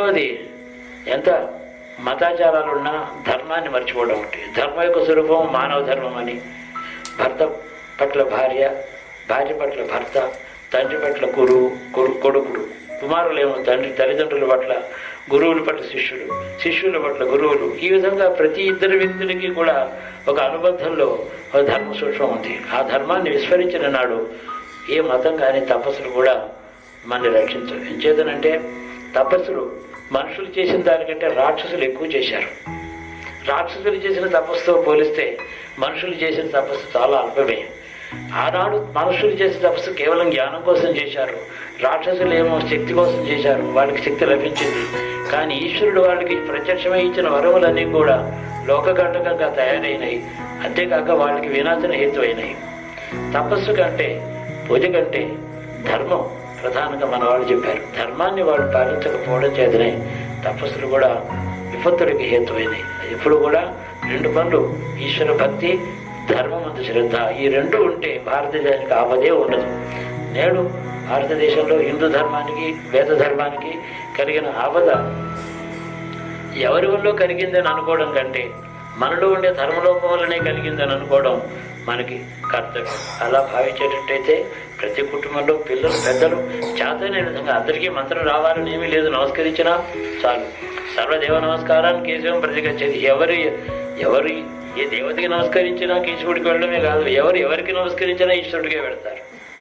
రెండవది ఎంత మతాచారాలున్నా ధర్మాన్ని మర్చిపోవడం ఒకటి. ధర్మం యొక్క స్వరూపం మానవ ధర్మం అని. భర్త పట్ల భార్య భార్య పట్ల భర్త తండ్రి పట్ల గురువు కొడుకుడు. కుమారులేమో తండ్రి తల్లిదండ్రుల పట్ల గురువుల పట్ల శిష్యుడు శిష్యుల పట్ల గురువులు. ఈ విధంగా ప్రతి ఇద్దరు వ్యక్తులకి కూడా ఒక అనుబంధంలో ఒక ధర్మ సూక్ష్మం ఉంది. ఆ ధర్మాన్ని విస్మరించిన నాడు ఏ మతం కానీ తపస్సులు కూడా మనల్ని రక్షించవు. ఎంచేతనంటే తపస్సులు మనుషులు చేసిన దానికంటే రాక్షసులు ఎక్కువ చేశారు. రాక్షసులు చేసిన తపస్సుతో పోలిస్తే మనుషులు చేసిన తపస్సు చాలా అల్పమే. ఆనాడు మనుషులు చేసిన తపస్సు కేవలం జ్ఞానం కోసం చేశారు రాక్షసులు ఏమో శక్తి కోసం చేశారు వాళ్ళకి శక్తి లభించింది. కానీ ఈశ్వరుడు వాళ్ళకి ప్రత్యక్షమై ఇచ్చిన వరములన్నీ కూడా లోకకంటకంగా తయారైనాయి. అంతేకాక వాళ్ళకి వినాశన హేతు అయినాయి తపస్సు కంటే పూజ కంటే ధర్మం ప్రధానంగా మన వాళ్ళు చెప్పారు. ధర్మాన్ని వాళ్ళు పాలించకపోవడం చేతనే తపస్సులు కూడా విపత్తులకి హేతువైనాయి. ఇప్పుడు కూడా రెండు పనులు ఈశ్వర భక్తి ధర్మం శ్రద్ధ. ఈ రెండు ఉంటే భారతదేశానికి ఆపదే ఉండదు. నేడు భారతదేశంలో హిందూ ధర్మానికి వేద ధర్మానికి కలిగిన ఆపద ఎవరి వల్ల కలిగిందని అనుకోవడం కంటే మనలో ఉండే ధర్మలోపం వల్లనే కలిగిందని అనుకోవడం మనకి కర్తవ్యం. అలా భావించేటట్టయితే ప్రతి కుటుంబంలో పిల్లలు పెద్దలు చేతనే విధంగా అందరికీ మంత్రం రావాలని ఏమీ లేదు నమస్కరించినా చాలు. సర్వదేవ నమస్కారాన్ని కేశవం ప్రతిగచ్చేది. ఎవరు ఎవరు ఏ దేవతకి నమస్కరించినా కేశవుడికి వెళ్ళడమే కాదు ఎవరు ఎవరికి నమస్కరించినా ఈశ్వరుడికే పెడతారు